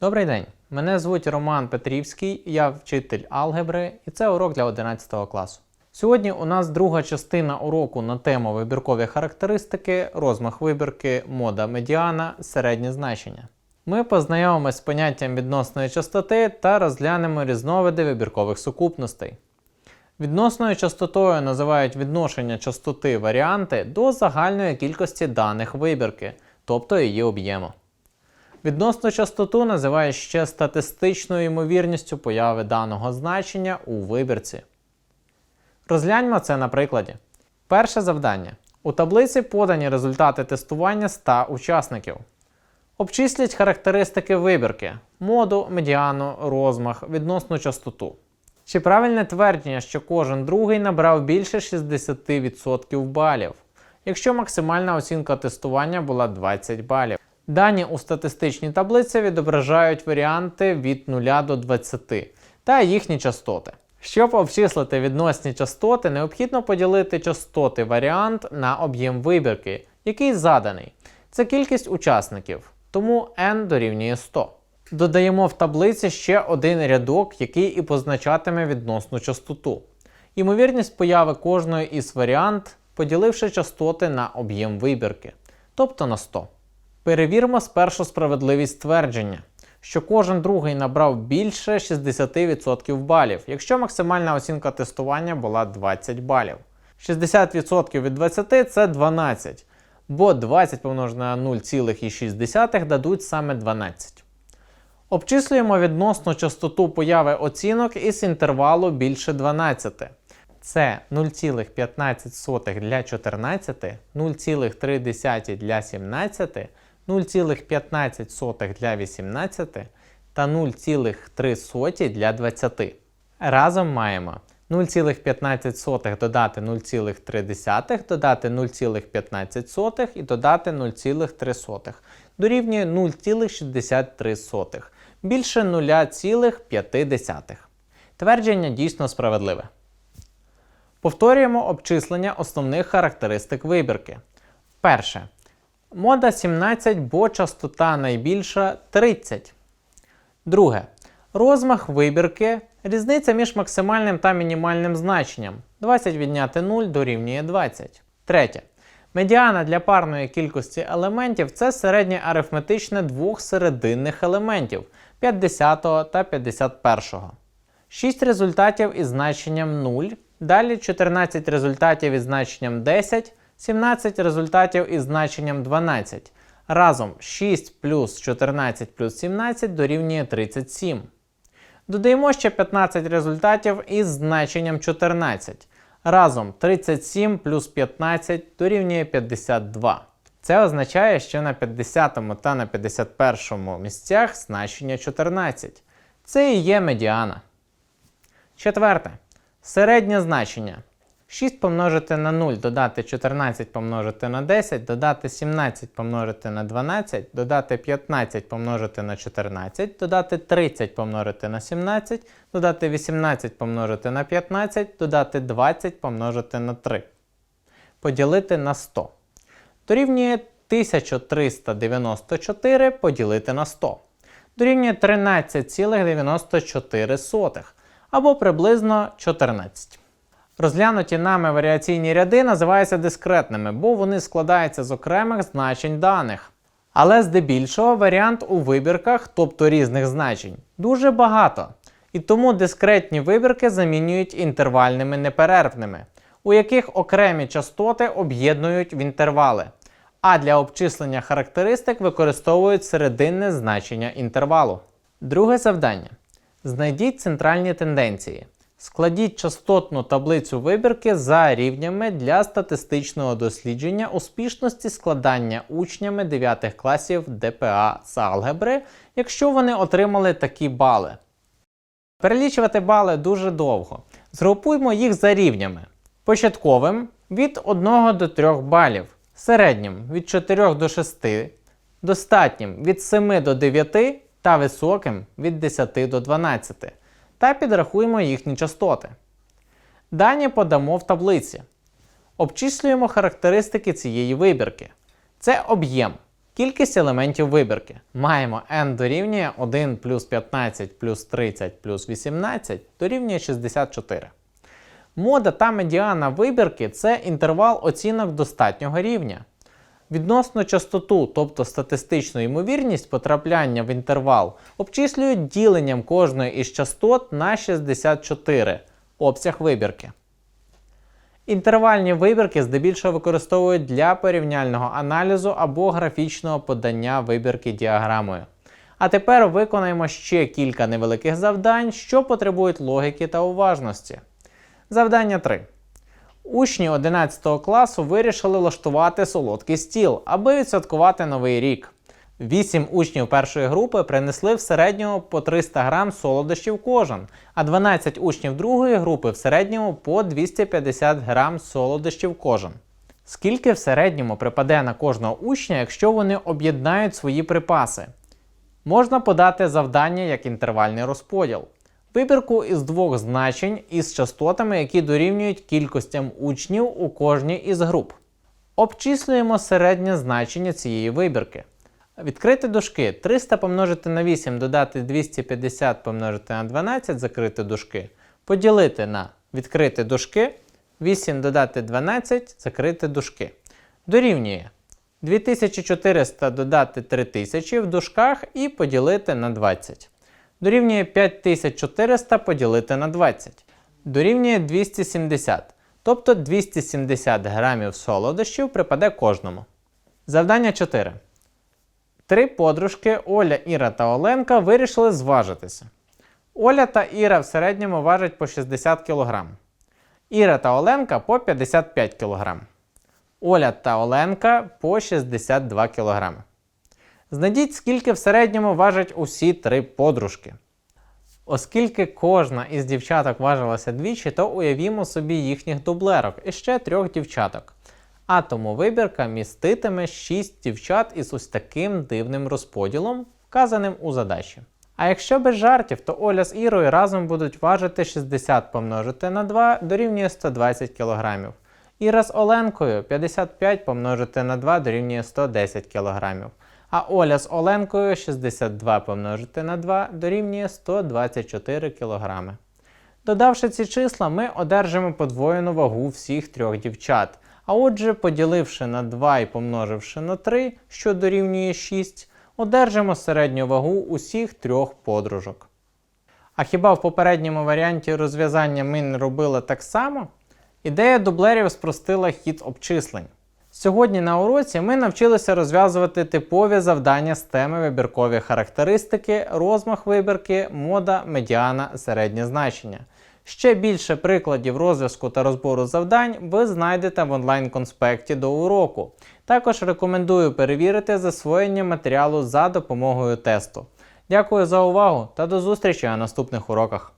Добрий день, мене звуть Роман Петрівський, я вчитель алгебри, і це урок для 11 класу. Сьогодні у нас друга частина уроку на тему вибіркові характеристики, розмах вибірки, мода медіана, середнє значення. Ми познайомимося з поняттям відносної частоти та розглянемо різновиди вибіркових сукупностей. Відносною частотою називають відношення частоти варіанти до загальної кількості даних вибірки, тобто її об'єму. Відносну частоту називають ще статистичною ймовірністю появи даного значення у вибірці. Розгляньмо це на прикладі. Перше завдання. У таблиці подані результати тестування 100 учасників. Обчисліть характеристики вибірки моду, медіану, розмах, відносну частоту. Чи правильне твердження, що кожен другий набрав більше 60% балів, якщо максимальна оцінка тестування була 20 балів? Дані у статистичній таблиці відображають варіанти від 0 до 20 та їхні частоти. Щоб обчислити відносні частоти, необхідно поділити частоти варіант на об'єм вибірки, який заданий. Це кількість учасників, тому n дорівнює 100. Додаємо в таблиці ще один рядок, який і позначатиме відносну частоту. Ймовірність появи кожної із варіант, поділивши частоти на об'єм вибірки, тобто на 100. Перевіримо спершу справедливість твердження, що кожен другий набрав більше 60% балів, якщо максимальна оцінка тестування була 20 балів. 60% від 20 це 12, бо 20 помножено на 0,6 дадуть саме 12. Обчислюємо відносну частоту появи оцінок із інтервалу більше 12. Це 0,15 для 14, 0,3 для 17, 0,15 для 18 та 0,3 для 20. Разом маємо 0,15 додати 0,3 додати 0,15 і додати 0,3 дорівнює 0,63. Більше 0,5. Твердження дійсно справедливе. Повторюємо обчислення основних характеристик вибірки. Перше. Мода 17, бо частота найбільша 30. Друге. Розмах вибірки. Різниця між максимальним та мінімальним значенням. 20 відняти 0 дорівнює 20. Третє. Медіана для парної кількості елементів це середнє арифметичне двох серединних елементів 50 та 51. 6 результатів із значенням 0. Далі 14 результатів із значенням 10. 17 результатів із значенням 12. Разом 6 плюс 14 плюс 17 дорівнює 37. Додаємо ще 15 результатів із значенням 14. Разом 37 плюс 15 дорівнює 52. Це означає, що на 50 та на 51 місцях значення 14. Це і є медіана. Четверте. Середнє значення. 6 помножити на 0, додати 14 помножити на 10, додати 17 помножити на 12, додати 15 помножити на 14, додати 30 помножити на 17, додати 18 помножити на 15, додати 20 помножити на 3. Поділити на 100. Дорівнює 1394 поділити на 100. Дорівнює 13,94 або приблизно 14. Розглянуті нами варіаційні ряди називаються дискретними, бо вони складаються з окремих значень даних. Але здебільшого варіант у вибірках, тобто різних значень, дуже багато. І тому дискретні вибірки замінюють інтервальними неперервними, у яких окремі частоти об'єднують в інтервали. А для обчислення характеристик використовують серединне значення інтервалу. Друге завдання. Знайдіть центральні тенденції. Складіть частотну таблицю вибірки за рівнями для статистичного дослідження успішності складання учнями 9 класів ДПА з алгебри, якщо вони отримали такі бали. Перелічувати бали дуже довго. Згрупуймо їх за рівнями. Початковим від 1 до 3 балів, середнім від 4 до 6, достатнім від 7 до 9 та високим від 10 до 12 та підрахуємо їхні частоти. Дані подамо в таблиці. Обчислюємо характеристики цієї вибірки. Це об'єм. Кількість елементів вибірки. Маємо n дорівнює 1 плюс 15 плюс 30 плюс 18 дорівнює 64. Мода та медіана вибірки це інтервал оцінок достатнього рівня. Відносно частоту, тобто статистичну ймовірність потрапляння в інтервал, обчислюють діленням кожної із частот на 64 обсяг вибірки. Інтервальні вибірки здебільшого використовують для порівняльного аналізу або графічного подання вибірки діаграмою. А тепер виконаємо ще кілька невеликих завдань, що потребують логіки та уважності. Завдання 3. Учні 11 класу вирішили влаштувати солодкий стіл, аби відсвяткувати новий рік. Вісім учнів першої групи принесли в середньому по 300 грам солодощів кожен, а 12 учнів другої групи в середньому по 250 грам солодощів кожен. Скільки в середньому припаде на кожного учня, якщо вони об'єднають свої припаси? Можна подати завдання як інтервальний розподіл. Вибірку із двох значень із частотами, які дорівнюють кількостям учнів у кожній із груп. Обчислюємо середнє значення цієї вибірки. Відкрити дужки 300 помножити на 8, додати 250 помножити на 12, закрити дужки. Поділити на відкрити дужки, 8 додати 12, закрити дужки. Дорівнює 2400 додати 3000 в дужках і поділити на 20. Дорівнює 5400 поділити на 20. Дорівнює 270. Тобто 270 грамів солодощів припаде кожному. Завдання 4. Три подружки Оля, Іра та Оленка вирішили зважитися. Оля та Іра в середньому важать по 60 кг. Іра та Оленка по 55 кг. Оля та Оленка по 62 кг. Знайдіть, скільки в середньому важать усі три подружки. Оскільки кожна із дівчаток важилася двічі, то уявімо собі їхніх дублерок і ще трьох дівчаток. А тому вибірка міститиме 6 дівчат із ось таким дивним розподілом, вказаним у задачі. А якщо без жартів, то Оля з Ірою разом будуть важити 60 помножити на 2 дорівнює 120 кг. Іра з Оленкою 55 помножити на 2 дорівнює 110 кг. А Оля з Оленкою 62 помножити на 2 дорівнює 124 кг. Додавши ці числа, ми одержимо подвоєну вагу всіх трьох дівчат. А отже, поділивши на 2 і помноживши на 3, що дорівнює 6, одержимо середню вагу усіх трьох подружок. А хіба в попередньому варіанті розв'язання ми не робили так само? Ідея дублерів спростила хід обчислень. Сьогодні на уроці ми навчилися розв'язувати типові завдання з теми вибіркові характеристики, розмах вибірки, мода, медіана, середнє значення. Ще більше прикладів розв'язку та розбору завдань ви знайдете в онлайн-конспекті до уроку. Також рекомендую перевірити засвоєння матеріалу за допомогою тесту. Дякую за увагу та до зустрічі на наступних уроках.